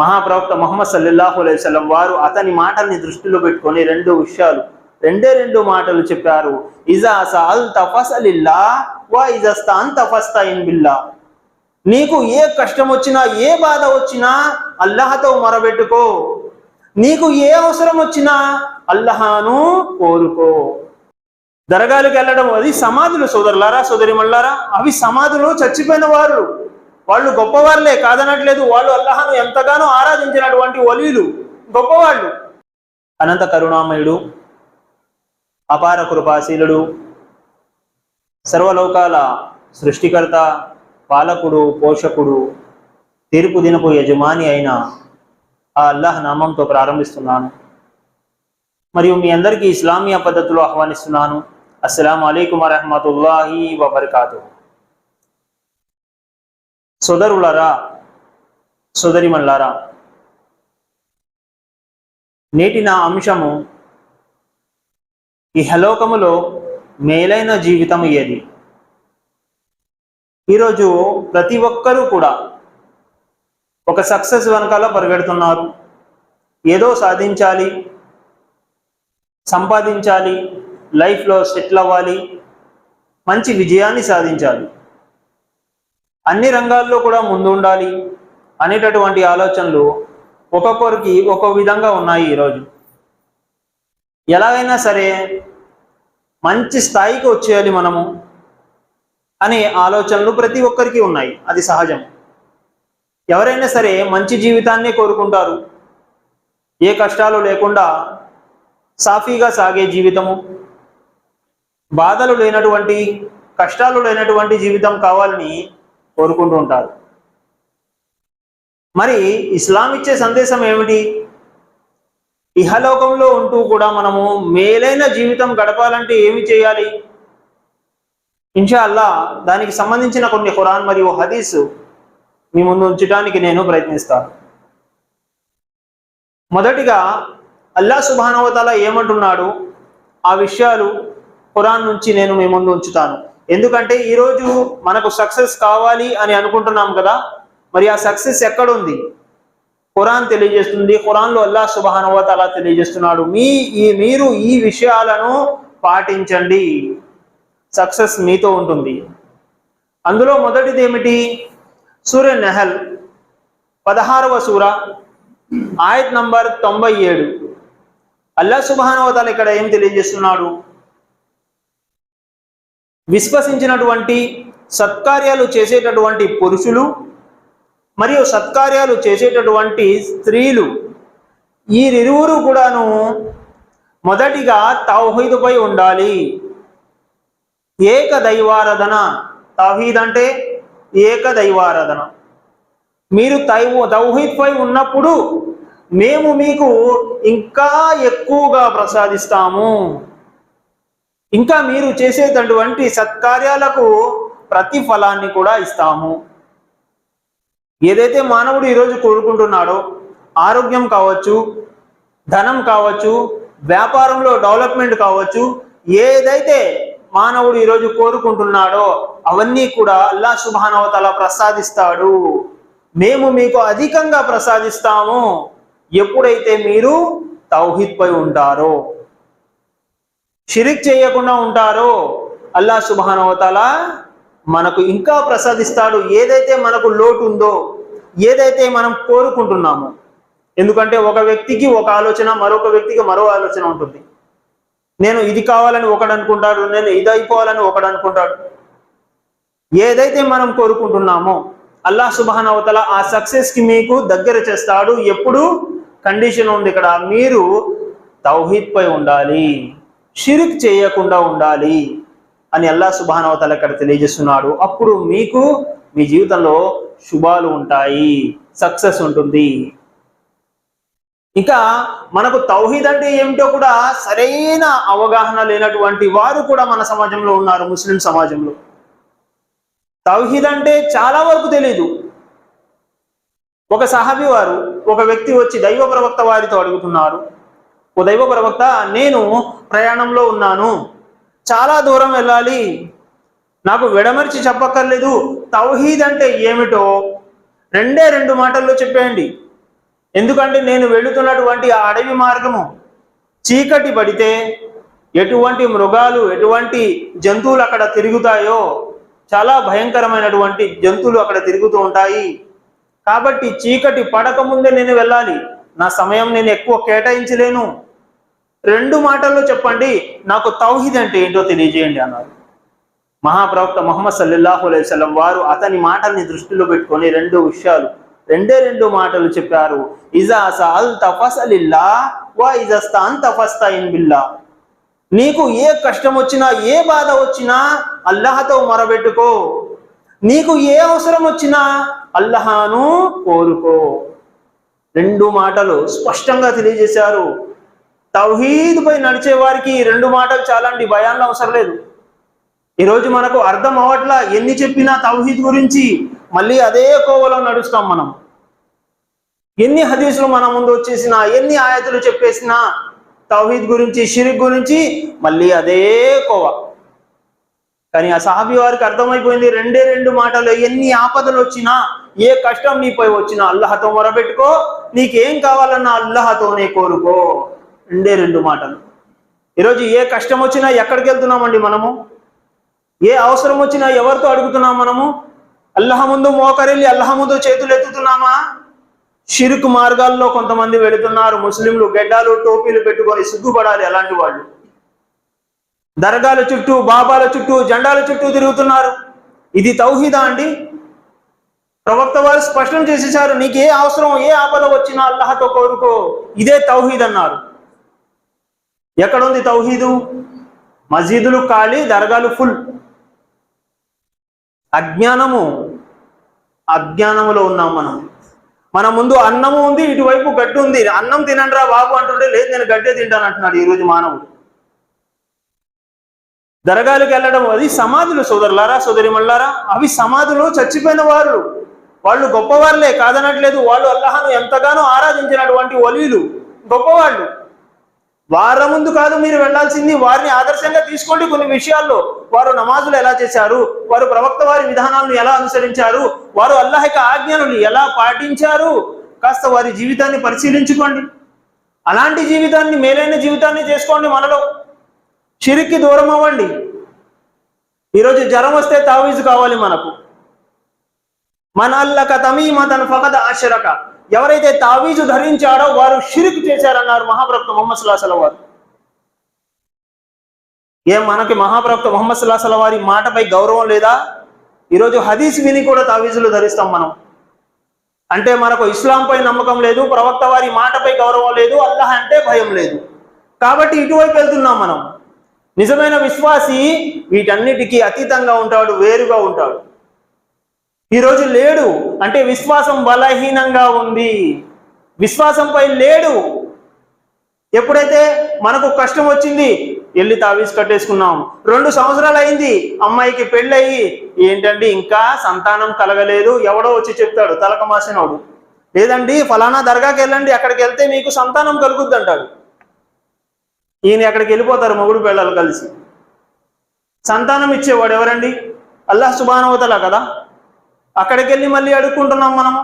మహాప్రవక్త మొహమ్మద్ సల్లాహు అలైహి వారు అతని మాటల్ని దృష్టిలో పెట్టుకొని రెండు విషయాలు రెండే రెండు మాటలు చెప్పారు. ఇజా సఅల్ తఫసలిల్లా వా ఇజస్తాన్ తఫస్తయిన్ బిల్లా. నీకు ఏ కష్టం వచ్చినా ఏ బాధ వచ్చినా అల్లహతో మొరబెట్టుకో. నీకు ఏ అవసరం వచ్చినా అల్లహాను కోరుకో. దరగాలకు వెళ్ళడం అది సమాధులు సోదరులారా సోదరిమల్లారా అవి సమాధులు చచ్చిపోయిన వారు. వాళ్ళు గొప్పవాళ్ళే కాదనట్లేదు వాళ్ళు అల్లహను ఎంతగానో ఆరాధించినటువంటి వలీలు గొప్పవాళ్ళు. అనంత కరుణామయుడు అపార కృపాశీలుడు సర్వలోకాల సృష్టికర్త పాలకుడు పోషకుడు తీర్పు దినపు యజమాని అయిన ఆ అల్లాహ్ నామంతో ప్రారంభిస్తున్నాను. మరియు మీ అందరికీ ఇస్లామియా పద్ధతిలో ఆహ్వానిస్తున్నాను. అస్సలం అయికం వరహమతుల్లాహి వబర్కాతు సోదరులారా సోదరిమల్లారా నేటి నా అంశము ఈ హలోకములో మేలైన జీవితం ఏది? ఈరోజు ప్రతి ఒక్కరూ కూడా ఒక సక్సెస్ వెనకాల పరిగెడుతున్నారు. ఏదో సాధించాలి సంపాదించాలి లైఫ్లో సెటిల్ అవ్వాలి మంచి విజయాన్ని సాధించాలి. అన్ని రంగాల్లో కూడా ముందు ఉండాలి అనేటటువంటి ఆలోచనలు ఒక్కొక్కరికి ఒక్కో విధంగా ఉన్నాయి ఈరోజు. ఎలాగైనా సరే మంచి స్థాయికి వచ్చేయాలి మనము అనే ఆలోచనలు ప్రతి ఒక్కరికి ఉన్నాయి. అది సహజం. ఎవరైనా సరే మంచి జీవితాన్నే కోరుకుంటారు. ఏ కష్టాలు లేకుండా సాఫీగా సాగే జీవితము. బాధలు లేనటువంటి కష్టాలు లేనటువంటి జీవితం కావాలని కోరుకుంటూ ఉంటారు. మరి ఇస్లాం ఇచ్చే సందేశం ఏమిటి? ఇహలోకంలో ఉంటూ కూడా మనము మేలైన జీవితం గడపాలంటే ఏమి చేయాలి? ఇన్షా అల్లా దానికి సంబంధించిన కొన్ని ఖురాన్ మరియు హదీస్ మీ ముందు ఉంచడానికి నేను ప్రయత్నిస్తాను. మొదటిగా అల్లా సుబానవతాల ఏమంటున్నాడు? ఆ విషయాలు ఖురాన్ నుంచి నేను మీ ముందు ఉంచుతాను. ఎందుకంటే ఈరోజు మనకు సక్సెస్ కావాలి అని అనుకుంటున్నాం కదా మరి ఆ సక్సెస్ ఎక్కడుంది? ఖురాన్ తెలియజేస్తుంది ఖురాన్లో అల్లా సుబానవతాల తెలియజేస్తున్నాడు మీ ఈ మీరు ఈ విషయాలను పాటించండి. సక్సెస్ మీతో ఉంటుంది. అందులో మొదటిది ఏమిటి? సూర్య నెహల్ పదహారవ సూర ఆయత్ నంబర్ తొంభై ఏడు. అల్లా సుబానవతాల ఇక్కడ ఏం తెలియజేస్తున్నాడు? విశ్వసించినటువంటి సత్కార్యాలు చేసేటటువంటి పురుషులు మరియు సత్కార్యాలు చేసేటటువంటి స్త్రీలు వీరిరువురు కూడాను మొదటిగా తౌహీదుపై ఉండాలి. ఏక దైవారాధన తౌహీద్ అంటే ఏక దైవారాధన మీరు తైవ తౌహీద్పై ఉన్నప్పుడు మేము మీకు ఇంకా ఎక్కువగా ప్రసాదిస్తాము. ఇంకా మీరు చేసేటటువంటి సత్కార్యాలకు ప్రతిఫలాన్ని కూడా ఇస్తాము. ఏదైతే మానవుడు ఈరోజు కోరుకుంటున్నాడో ఆరోగ్యం కావచ్చు ధనం కావచ్చు వ్యాపారంలో డెవలప్మెంట్ కావచ్చు ఏదైతే మానవుడు ఈరోజు కోరుకుంటున్నాడో అవన్నీ కూడా అల్లా శుభానవతల ప్రసాదిస్తాడు. మేము మీకు అధికంగా ప్రసాదిస్తాము. ఎప్పుడైతే మీరు తౌహిద్ పై ఉంటారో. షిరిక్ చేయకుండా ఉంటారో అల్లా సుబానవతల మనకు ఇంకా ప్రసాదిస్తాడు. ఏదైతే మనకు లోటు ఉందో ఏదైతే మనం కోరుకుంటున్నామో ఎందుకంటే ఒక వ్యక్తికి ఒక ఆలోచన మరొక వ్యక్తికి మరో ఆలోచన ఉంటుంది. నేను ఇది కావాలని ఒకడు అనుకుంటాడు నేను ఇది అయిపోవాలని ఒకడు అనుకుంటాడు. ఏదైతే మనం కోరుకుంటున్నామో అల్లా సుబాన్ అవతల ఆ సక్సెస్కి మీకు దగ్గర చేస్తాడు. ఎప్పుడు? కండిషన్ ఉంది ఇక్కడ మీరు తౌహీద్ పై ఉండాలి. షిరిక్ చేయకుండా ఉండాలి అని అల్లా సుబానవతల ఇక్కడ తెలియజేస్తున్నాడు. అప్పుడు మీకు మీ జీవితంలో శుభాలు ఉంటాయి సక్సెస్ ఉంటుంది. ఇంకా మనకు తౌహీద్ అంటే ఏమిటో కూడా సరైన అవగాహన లేనటువంటి వారు కూడా మన సమాజంలో ఉన్నారు ముస్లిం సమాజంలో. తౌహీద్ అంటే చాలా వరకు తెలీదు. ఒక సహాబి వారు ఒక వ్యక్తి వచ్చి దైవ ప్రవక్త వారితో అడుగుతున్నారు. ఓ దైవ ప్రవక్త నేను ప్రయాణంలో ఉన్నాను. చాలా దూరం వెళ్ళాలి. నాకు విడమర్చి చెప్పక్కర్లేదు. తౌహీద్ అంటే ఏమిటో రెండే రెండు మాటల్లో చెప్పేయండి. ఎందుకంటే నేను వెళుతున్నటువంటి ఆ అడవి మార్గము చీకటి పడితే ఎటువంటి మృగాలు ఎటువంటి జంతువులు అక్కడ తిరుగుతాయో చాలా భయంకరమైనటువంటి జంతువులు అక్కడ తిరుగుతూ ఉంటాయి. కాబట్టి చీకటి పడక ముందే నేను వెళ్ళాలి. నా సమయం నేను ఎక్కువ కేటాయించలేను. రెండు మాటల్లో చెప్పండి. నాకు తౌహిద్ అంటే ఏంటో తెలియజేయండి అన్నారు. మహాప్రవక్త మొహమ్మద్ సల్లాహు అలైవలం వారు అతని మాటల్ని దృష్టిలో పెట్టుకొని రెండు విషయాలు రెండే రెండు మాటలు చెప్పారు. ఇజా తఫస్ అలిల్లా వా ఇజస్తాన్ తఫస్తయిన్ బిల్లా. నీకు ఏ కష్టం వచ్చినా ఏ బాధ వచ్చినా అల్లహతో మొరబెట్టుకో. నీకు ఏ అవసరం వచ్చినా అల్లహాను కోరుకో. రెండు మాటలు స్పష్టంగా తెలియజేశారు. తౌహీద్ పై నడిచే వారికి ఈ రెండు మాటలు చాలా అండి భయాన్ని అవసరం లేదు. ఈరోజు మనకు అర్థం అవట్లా ఎన్ని చెప్పినా తౌహీద్ గురించి మళ్ళీ అదే కోవలో నడుస్తాం మనం. ఎన్ని హదీసులు మన ముందు వచ్చేసినా ఎన్ని ఆయతులు చెప్పేసినా తౌహీద్ గురించి షిరిక్ గురించి మళ్ళీ అదే కోవ. కానీ ఆ సాహబి వారికి అర్థమైపోయింది రెండే రెండు మాటలు ఎన్ని ఆపదలు వచ్చినా ఏ కష్టం నీపై వచ్చినా అల్లహతో మొరబెట్టుకో నీకేం కావాలన్నా అల్లహతోనే కోరుకో. రెండే రెండు మాటలు. ఈరోజు ఏ కష్టం వచ్చినా ఎక్కడికి వెళ్తున్నామండి మనము? ఏ అవసరం వచ్చినా ఎవరితో అడుగుతున్నాం మనము? అల్లహ ముందు మోకరెళ్ళి అల్లహ ముందు చేతులు ఎత్తుతున్నామా? షిరుక్ మార్గాల్లో కొంతమంది వెళుతున్నారు ముస్లింలు గెడ్డాలు టోపీలు పెట్టుకొని సిగ్గుపడాలి అలాంటి వాళ్ళు. దర్గాల చుట్టూ బాబాల చుట్టూ జెండాల చుట్టూ తిరుగుతున్నారు. ఇది తౌహీదా అండి? ప్రవక్త వారు స్పష్టం చేసేసారు నీకు ఏ అవసరం ఏ ఆపద వచ్చినా అల్లహతో కోరుకో ఇదే తౌహీద్ అన్నారు ఎక్కడుంది తౌహీదు? మసీదులు ఖాళీ దర్గాలు ఫుల్. అజ్ఞానము అజ్ఞానములో ఉన్నాం మనం. మన ముందు అన్నము ఉంది ఇటువైపు గడ్డి ఉంది. అన్నం తినండిరా బాబు అంటుంటే లేదు నేను గడ్డే తింటాను అంటున్నాడు ఈరోజు మానవుడు. దరగాలకు వెళ్ళడం అది సమాధులు సోదరులారా సోదరిమల్లారా అవి సమాధులు చచ్చిపోయిన వారు. వాళ్ళు గొప్పవారులే కాదనట్లేదు. వాళ్ళు అల్లహను ఎంతగానో ఆరాధించినటువంటి వలీలు గొప్పవాళ్ళు. వారి ముందు కాదు మీరు వెళ్ళాల్సింది వారిని ఆదర్శంగా తీసుకోండి కొన్ని విషయాల్లో. వారు నమాజులు ఎలా చేశారు? వారు ప్రవక్త వారి విధానాలను ఎలా అనుసరించారు? వారు అల్లాహ్ యొక్క ఆజ్ఞలను ఎలా పాటించారు? కాస్త వారి జీవితాన్ని పరిశీలించుకోండి. అలాంటి జీవితాన్ని మేలైన జీవితాన్ని చేసుకోండి మనలో. చిరికి దూరం అవ్వండి. ఈరోజు జ్వరం వస్తే తావీజు కావాలి మనకు. మన అల్లక తమీమతన్ ఫకద ఆశరక ఎవరైతే తావీజు ధరించాడో వారు షిరిక్ చేశారన్నారు మహాప్రవక్త మొహమ్మద్ సుల్లాసల వారు. ఏం మనకి మహాప్రవక్త మొహమ్మద్ సుల్లాసల వారి మాటపై గౌరవం లేదా? ఈరోజు హదీస్ విని కూడా తావీజులు ధరిస్తాం మనం. అంటే మనకు ఇస్లాంపై నమ్మకం లేదు ప్రవక్త వారి మాటపై గౌరవం లేదు అల్లాహ్ అంటే భయం లేదు. కాబట్టి ఇటువైపు వెళ్తున్నాం మనం. నిజమైన విశ్వాసి వీటన్నిటికీ అతీతంగా ఉంటాడు వేరుగా ఉంటాడు. ఈరోజు లేడు. అంటే విశ్వాసం బలహీనంగా ఉంది. విశ్వాసంపై లేడు. ఎప్పుడైతే మనకు కష్టం వచ్చింది వెళ్ళి తావీస్ కట్టేసుకున్నాం. రెండు సంవత్సరాలు అయింది అమ్మాయికి పెళ్ళయి ఏంటండి ఇంకా సంతానం కలగలేదు. ఎవడో వచ్చి చెప్తాడు తలక మాసినోడు. లేదండి ఫలానా దర్గాకి వెళ్ళండి అక్కడికి వెళ్తే మీకు సంతానం కలుగుద్ది అంటాడు ఈయన అక్కడికి వెళ్ళిపోతారు మొగుడు పిల్లలు కలిసి. సంతానం ఇచ్చేవాడు ఎవరండి? అల్లాహ్ సుబానవతల కదా? అక్కడికి వెళ్ళి మళ్ళీ అడుక్కుంటున్నాం మనము.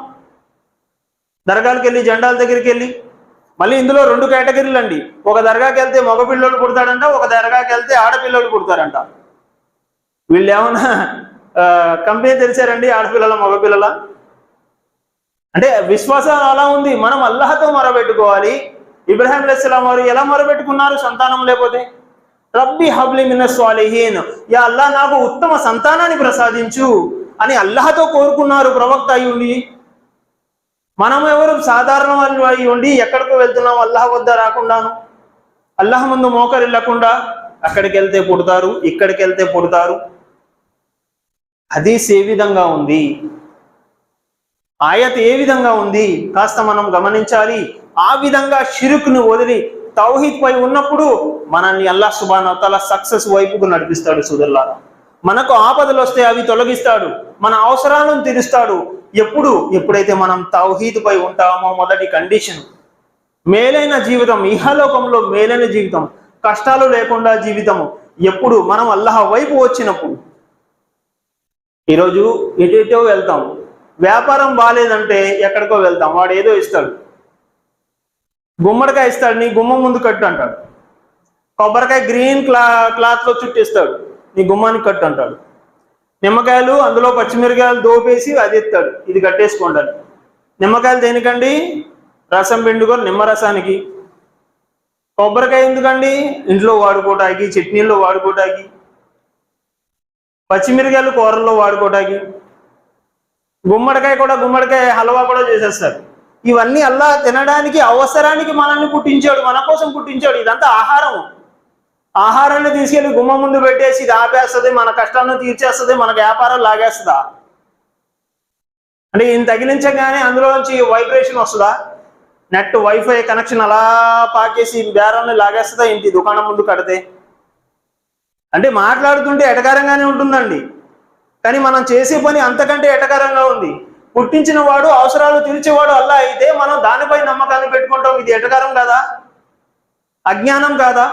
దర్గాలకు వెళ్ళి జెండాల దగ్గరికి వెళ్ళి మళ్ళీ ఇందులో రెండు కేటగిరీలు అండి. ఒక దర్గాకి వెళ్తే మగపిల్లోడు పుడతాడంట ఒక దర్గాకి వెళ్తే ఆడపిల్లలు పుడతారంట. వీళ్ళు ఏమన్నా కంపెనీ తెలిసారండి ఆడపిల్లల మగపిల్లల అంటే విశ్వాసం అలా ఉంది. మనం అల్లహతో మొరబెట్టుకోవాలి ఇబ్రాహిం అలైహిస్సలాం వారు ఎలా మొరబెట్టుకున్నారు సంతానం లేకపోతే? రబ్బి హబ్లి మిన స్వాలిహీన్. యా అల్లా నాకు ఉత్తమ సంతానాన్ని ప్రసాదించు. అని అల్లహతో కోరుకున్నారు ప్రవక్త అయి ఉండి. మనం ఎవరు సాధారణ అయ్యుండి ఎక్కడికి ఉండి వెళ్తున్నాం అల్లాహ్ వద్ద రాకుండాను. అల్లాహ్ ముందు మోకరిల్లకుండా అక్కడికి వెళ్తే పుడతారు ఇక్కడికి వెళ్తే పుడతారు. హదీస్ ఏ విధంగా ఉంది? ఆయత ఏ విధంగా ఉంది? కాస్త మనం గమనించాలి. ఆ విధంగా షిరుక్ను వదిలి తౌహీద్ పై ఉన్నప్పుడు మనల్ని అల్లా సుబాన్ తల సక్సెస్ వైపుకు నడిపిస్తాడు సుదర్లారా. మనకు ఆపదలు వస్తే అవి తొలగిస్తాడు. మన అవసరాలను తీరుస్తాడు. ఎప్పుడు? ఎప్పుడైతే మనం తౌహీద్ పై ఉంటామో మొదటి కండిషన్. మేలైన జీవితం ఇహలోకంలో మేలైన జీవితం కష్టాలు లేకుండా జీవితము ఎప్పుడు? మనం అల్లాహ్ వైపు వచ్చినప్పుడు. ఈరోజు ఎటో వెళ్తాం. వ్యాపారం బాగాలేదంటే ఎక్కడికో వెళ్తాం. వాడు ఏదో ఇస్తాడు. గుమ్మడికాయ ఇస్తాడు. నీ గుమ్మం ముందు కట్టు అంటాడు. కొబ్బరికాయ గ్రీన్ క్లా క్లాత్లో చుట్టిస్తాడు. నీ గుమ్మానికి కట్టు అంటాడు. నిమ్మకాయలు అందులో పచ్చిమిరకాయలు దోపేసి అది ఎత్తాడు. ఇది కట్టేసుకోండి నిమ్మకాయలు దేనికండి? రసం పిండుకొని నిమ్మరసానికి. కొబ్బరికాయ ఎందుకండి? ఇంట్లో వాడుకోవటానికి చట్నీల్లో వాడుకోవటానికి పచ్చిమిరకాయలు కూరల్లో వాడుకోవటానికి గుమ్మడికాయ కూడా గుమ్మడికాయ హల్వా కూడా చేసేస్తారు. ఇవన్నీ అల్లా తినడానికి అవసరానికి మనల్ని పుట్టించాడు మన కోసం పుట్టించాడు. ఇదంతా ఆహారం ఆహారాన్ని తీసుకెళ్ళి గుమ్మ ముందు పెట్టేసి ఇది ఆపేస్తుంది మన కష్టాలను తీర్చేస్తుంది మన వ్యాపారం లాగేస్తుందా? అంటే ఈయన తగిలించగానే అందులోంచి వైబ్రేషన్ వస్తుందా? నెట్ వైఫై కనెక్షన్ అలా పాకేసి బేరాన్ని లాగేస్తుందా ఇంటి దుకాణం ముందు కడితే? అంటే మాట్లాడుతుంటే ఎటకారంగానే ఉంటుందండి. కానీ మనం చేసే పని అంతకంటే ఎటకారంగా ఉంది. పుట్టించిన వాడు అవసరాలు తీర్చేవాడు అల్లా అయితే మనం దానిపై నమ్మకాన్ని పెట్టుకుంటాం. ఇది ఎటకారం కాదా? అజ్ఞానం కాదా?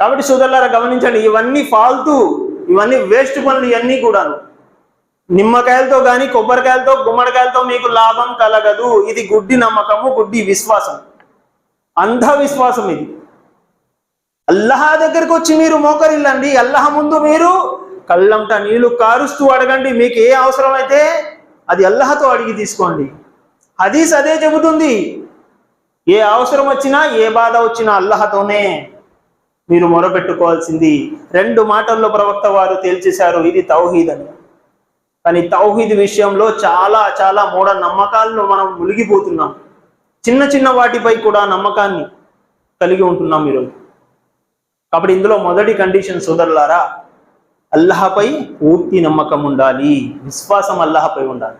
కాబట్టి సోదరులారా గమనించండి ఇవన్నీ ఫాల్తూ ఇవన్నీ వేస్ట్ పనులు ఇవన్నీ కూడాను. నిమ్మకాయలతో కానీ కొబ్బరికాయలతో గుమ్మడికాయలతో మీకు లాభం కలగదు. ఇది గుడ్డి నమ్మకము గుడ్డి విశ్వాసం. అంధ విశ్వాసం ఇది. అల్లహ దగ్గరికి వచ్చి మీరు మోకరిల్లండి. అల్లహ ముందు మీరు కళ్ళంట నీళ్ళు కారుస్తూ అడగండి. మీకు ఏ అవసరం అయితే అది అల్లహతో అడిగి తీసుకోండి. హదీస్ అదే చెబుతుంది. ఏ అవసరం వచ్చినా ఏ బాధ వచ్చినా అల్లహతోనే. మీరు మొరపెట్టుకోవాల్సింది. రెండు మాటల్లో ప్రవక్త వారు తేల్చేశారు ఇది తౌహీద్ అని. కానీ తౌహీద్ విషయంలో చాలా చాలా మూఢ నమ్మకాలను మనం మునిగిపోతున్నాం. చిన్న చిన్న వాటిపై కూడా నమ్మకాన్ని కలిగి ఉంటున్నాం ఈరోజు. కాబట్టి ఇందులో మొదటి కండిషన్ సోదరులారా అల్లహపై పూర్తి నమ్మకం ఉండాలి. విశ్వాసం అల్లహపై ఉండాలి.